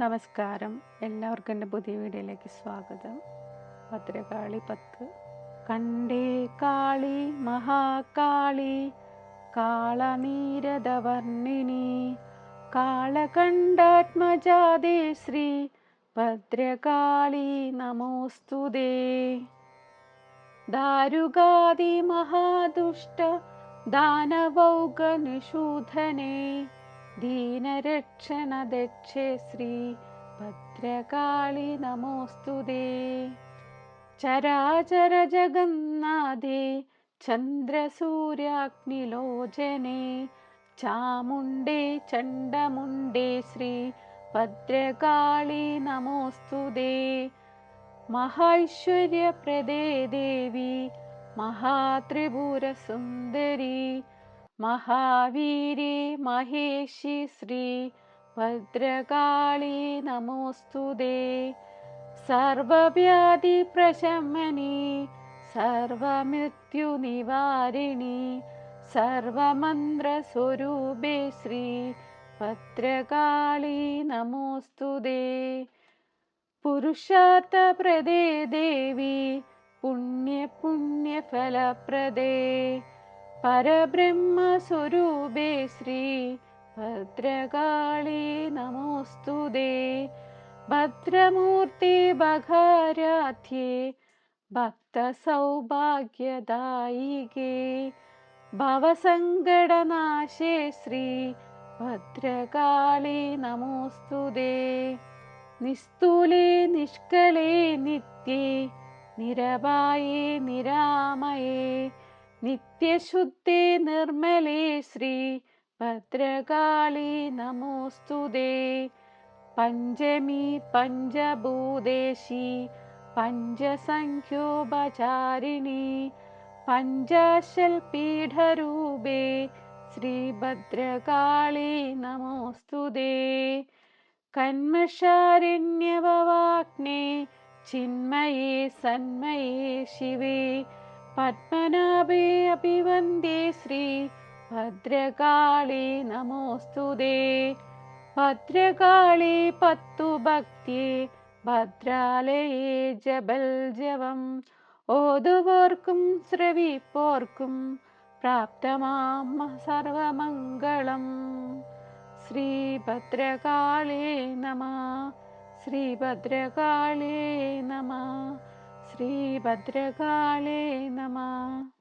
നമസ്കാരം. എല്ലാവർക്കും എന്റെ പുതിയ വീഡിയോയിലേക്ക് സ്വാഗതം. ഭദ്രകാളി പത്ത്. കണ്ടേ കാളി മഹാകാളി കാളനീരദവർണിനി കാളകണ്ഠാത്മജാതേ ശ്രീ ഭദ്രകാളി നമോസ്തുതേ ദാരുകാതി മഹാദുഷ്ട ദാനവൗകനിഷൂധനേ दीनरक्षणदक्षे श्री नमोऽस्तु दे। चराचरजगन्नादे चन्द्रसूर्याग्निलोचने चामुण्डे चण्डमुण्डे श्री भद्रकाली नमोस्तुदे महैश्वर्यप्रदे महात्रिपुरसुन्दरी महावीरे हावीरे महेशीश्री भद्रकाली नमोस्तुदे सर्वव्याधिप्रशमनि सर्वमृत्युनिवारिणि सर्वमन्त्रस्वरूपे श्री पद्रकाली नमोऽस्तु दे। पुरुषार्थप्रदे देवी पुण्यपुण्यफलप्रदे। परब्रह्मस्वरूपे श्री भद्रकाळी नमोऽस्तु दे। भद्रमूर्ति भगाराध्ये भक्तसौभाग्यदायिके। भवसङ्गनाशे श्री भद्रकाले नमोऽस्तु दे। निस्थूले निष्कले नित्ये निरबायि निरामये नित्यशुद्धे निर्मले श्रीभद्रकाली नमोऽस्तुदे पञ्चमी पञ्चभूदेशी पञ्चसङ्ख्योपचारिणी पञ्चाशल्पीठरूपे श्रीभद्रकाली नमोऽस्तु दे। कन्मषारिण्यववाग्ने चिन्मये सन्मये शिवे। സന്മയേ ശിവേ പത്മനാഭേ അഭിവന്ദ്യേ ശ്രീ ഭദ്രകാളി നമോസ്തുതേ ഭദ്രകാളി പത്തു ഭക്തിയെ ഭദ്രാലയേ ജബൽ ജവം ഓതുപോർക്കും ശ്രവിപ്പോർക്കും പ്രാപ്തമാം സർവമംഗളം ശ്രീഭദ്രകാളേ നമ ശ്രീഭദ്രകാളേ നമ श्रीभद्रकाले नमः।